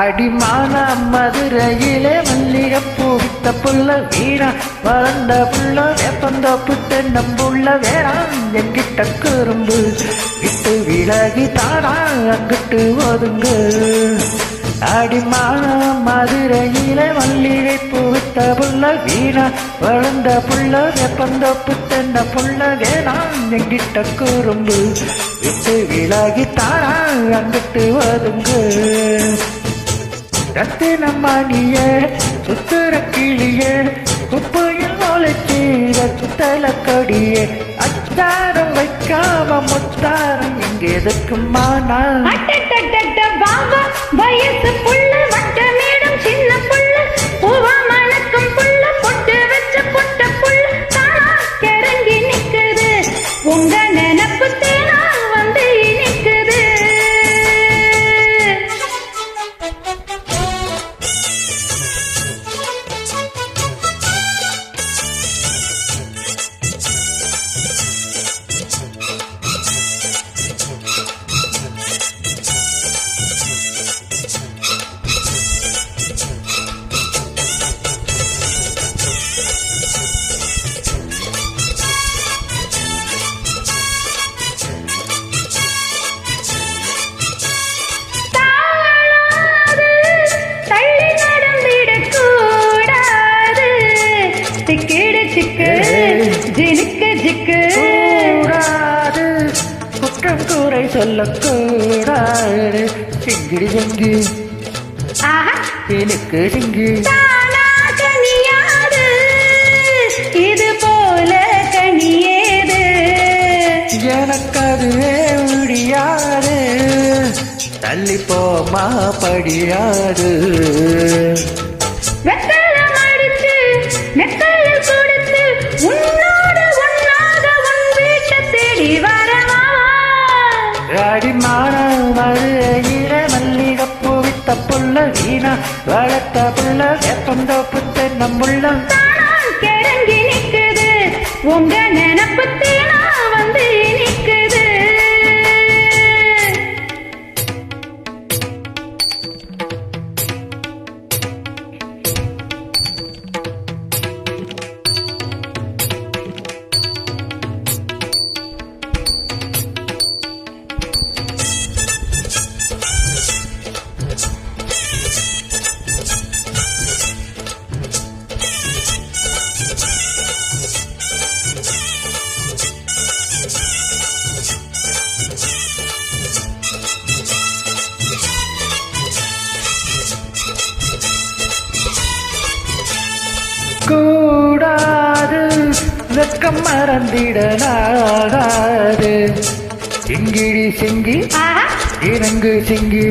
அடிமான மதுரையிலே மல்லிகைப்பூ வித்த புள்ள வீணா வளர்ந்த புள்ள வேப்பந்தோப்புட்டு நம்புள்ள வேணாம் எங்கிட்ட குறும்பு விட்டு விலகி தானா அங்கிட்டு ஒதுங்க. அடிமான மதுரையிலே மல்லிகைப்பூ வித்த புள்ள வீணா வளர்ந்த புள்ள வேப்பந்தோப்புட்டு புள்ள வேணாம் எங்கிட்ட குறும்பு விட்டு விலகி தானா அங்கிட்டு ஒதுங்க. ரத்தினமணியே சுத்துற கிளிய குப்பையில் நுழைச்சீர சுத்தல கொடியே அச்சாரம் வைக்காம முத்தாரம் இங்க எதுக்குமானா வயசு புள்ள திக்கிடு சிக்கு ஜினுக்கு ஜிக்கு. கூடாது குற்றம் கூரை சொல்லக்கூடாது சிங்கிடி செங்கி ஆஹா. எனக்கு சிங்கி இது போல கனியேது. எனக்கு அதுவே முடியாது தள்ளி போமா படியாது. அடிச்சு மெத்தையில் கொடுத்து உன்னோடு ஒன்னாக உன் வீட்டை தேடி வரவா? வீணா வளர்த்த வேப்பந்தோப்பு தென்னம்புள்ள தானான் கிறங்கி நிக்குது உங்க நினப்பு தேனா கூடாது. வெக்கம் மறந்திடலாகாது சிங்கிடி சிங்கி? இறங்கு சிங்கி.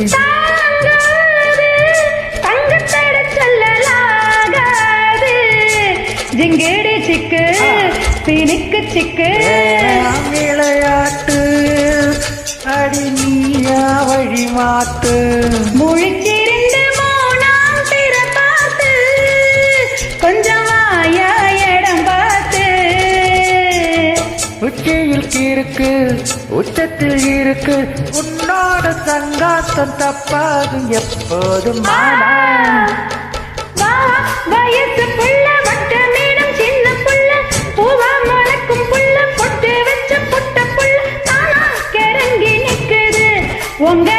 ஜிங்கேடு சிக்கு பிணிக்கு சிக்கு. விளையாட்டு அடி நீயா வழி மாத்து இருக்கு உச்சத்தில் இருக்கு. உன்னோட சங்காத்தம் தப்பாது எப்போதும் வா வயசு புள்ள வட்டமேடும் சின்ன புள்ள. பூவா புள்ள பொட்டு வச்ச புள்ள. நிக்குது. உங்க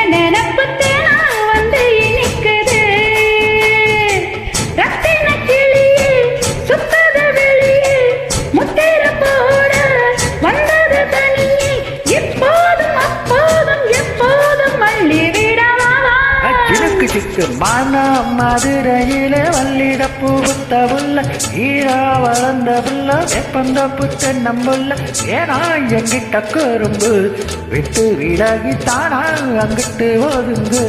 சிக்கு மானா மதுரையில வல்லிட பூத்த புல்ல ஈரா வளர்ந்த புல்ல வேப்பந்த புத்த நம்புள்ள ஏனா எங்கிட்ட கரும்பு விட்டு விலகி தானா அங்கிட்டு ஒதுங்கு.